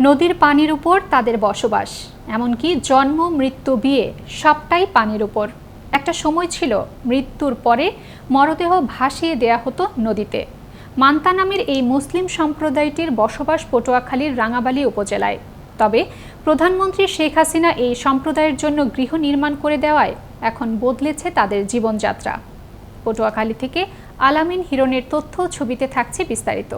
নদীর পানির উপর তাদের বসবাস। এমনকি জন্ম, মৃত্যু, বিয়ে সবটাই পানির উপর। একটা সময় ছিল, মৃত্যুর পরে মরদেহ ভাসিয়ে দেয়া হতো নদীতে। মান্তা নামের এই মুসলিম সম্প্রদায়টির বসবাস পটুয়াখালীর রাঙাবালি উপজেলায়। তবে প্রধানমন্ত্রী শেখ হাসিনা এই সম্প্রদায়ের জন্য গৃহ নির্মাণ করে দেওয়ায় এখন বদলেছে তাদের জীবনযাত্রা। পটুয়াখালী থেকে আলামিন হিরণের তথ্য ছবিতে থাকছে বিস্তারিত।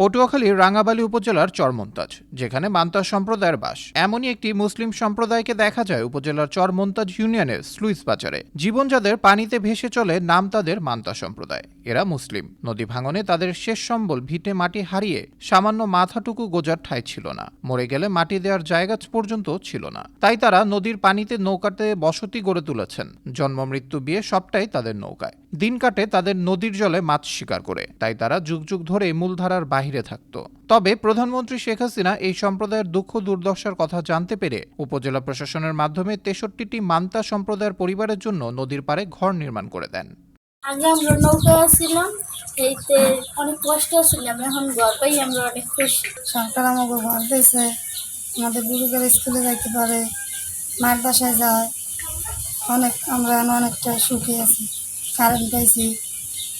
পটুয়াখালীর রাঙ্গাবালী উপজেলার চরমন্তাজ, যেখানে মান্তাজ সম্প্রদায়ের বাস। এমনই একটি মুসলিম সম্প্রদায়কে দেখা যায় উপজেলার চরমন্তাজ ইউনিয়নের স্লুইস বাজারে। জীবন যাদের পানিতে ভেসে চলে নাম তাদের মান্তা সম্প্রদায়। এরা মুসলিম। নদী ভাঙনে তাদের শেষ সম্বল ভিটে মাটি হারিয়ে সামান্য মাথাটুকু গোজার ঠাঁই ছিল না। মরে গেলে মাটি দেওয়ার জায়গা পর্যন্ত ছিল না। তাই তারা নদীর পানিতে নৌকাতে বসতি গড়ে তুলেছেন। জন্ম, মৃত্যু, বিয়ে সবটাই তাদের নৌকায়। দিন কাটে তাদের নদীর জলে মাছ শিকার করে তাই তারা যুগ যুগ ধরে মূলধারার বাহিরে থাকত। তবে প্রধানমন্ত্রী শেখ হাসিনা এই সম্প্রদায়ের দুঃখ দুর্দশার কথা জানতে পেরে উপজেলা প্রশাসনের মাধ্যমে তেষট্টিটি মান্তা সম্প্রদায়ের পরিবারের জন্য নদীর পাড়ে ঘর নির্মাণ করে দেন। আগে আমরা নৌকা ছিলাম এইতে অনেক কষ্ট ছিলাম এখন ঘর পাই আমরা অনেক খুশি। সরকার আমাকে ঘর দিয়েছে আমাদের বুড়িদের স্কুলে যাইতে পারে মায়ের বাসায় যায় অনেক আমরা অনেকটা সুখী আছি। কারেন্ট পাইছি।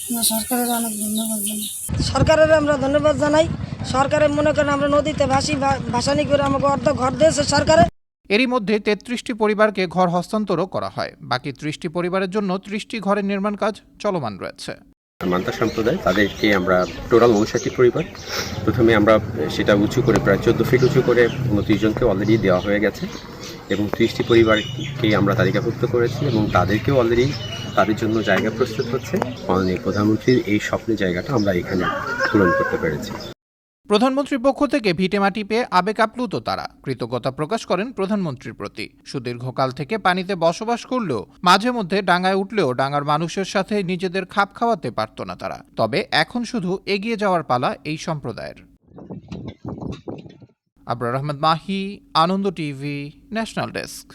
আমরা সরকারের অনেক ধন্যবাদ জানাই। সরকারের আমরা ধন্যবাদ জানাই। সরকারে মনে করেন আমরা নদীতে ভাসি ভা- ভাসানি করে আমাকে অর্ধ ঘর দিয়েছে সরকারের এরই মধ্যে তেত্রিশটি পরিবারকে ঘর হস্তান্তরও করা হয়। বাকি ত্রিশটি পরিবারের জন্য ত্রিশটি ঘরের নির্মাণ কাজ চলমান রয়েছে। মান্তা সম্প্রদায় তাদেরকে আমরা টোটাল উনষাটটি পরিবার। প্রথমে আমরা সেটা উঁচু করে প্রায় চোদ্দ ফিট উঁচু করে উনত্রিশ জনকে অলরেডি দেওয়া হয়ে গেছে। এবং ত্রিশটি পরিবারকে আমরা তালিকাভুক্ত করেছি এবং তাদেরকেও অলরেডি তাদের জন্য জায়গা প্রস্তুত হচ্ছে। মাননীয় প্রধানমন্ত্রীর এই স্বপ্নের জায়গাটা আমরা এখানে পূরণ করতে পেরেছি। প্রধানমন্ত্রীর পক্ষ থেকে ভিটেমাটি পেয়ে আবেগ আপ্লুত তারা। কৃতজ্ঞতা প্রকাশ করেন প্রধানমন্ত্রীর প্রতি। সুদীর্ঘকাল থেকে পানিতে বসবাস করলেও মাঝে মধ্যে ডাঙায় উঠলেও ডাঙার মানুষের সাথে নিজেদের খাপ খাওয়াতে পারত না তারা। তবে এখন শুধু এগিয়ে যাওয়ার পালা এই সম্প্রদায়ের। Abrar Ahmed Mahi, Ananda TV, national desk.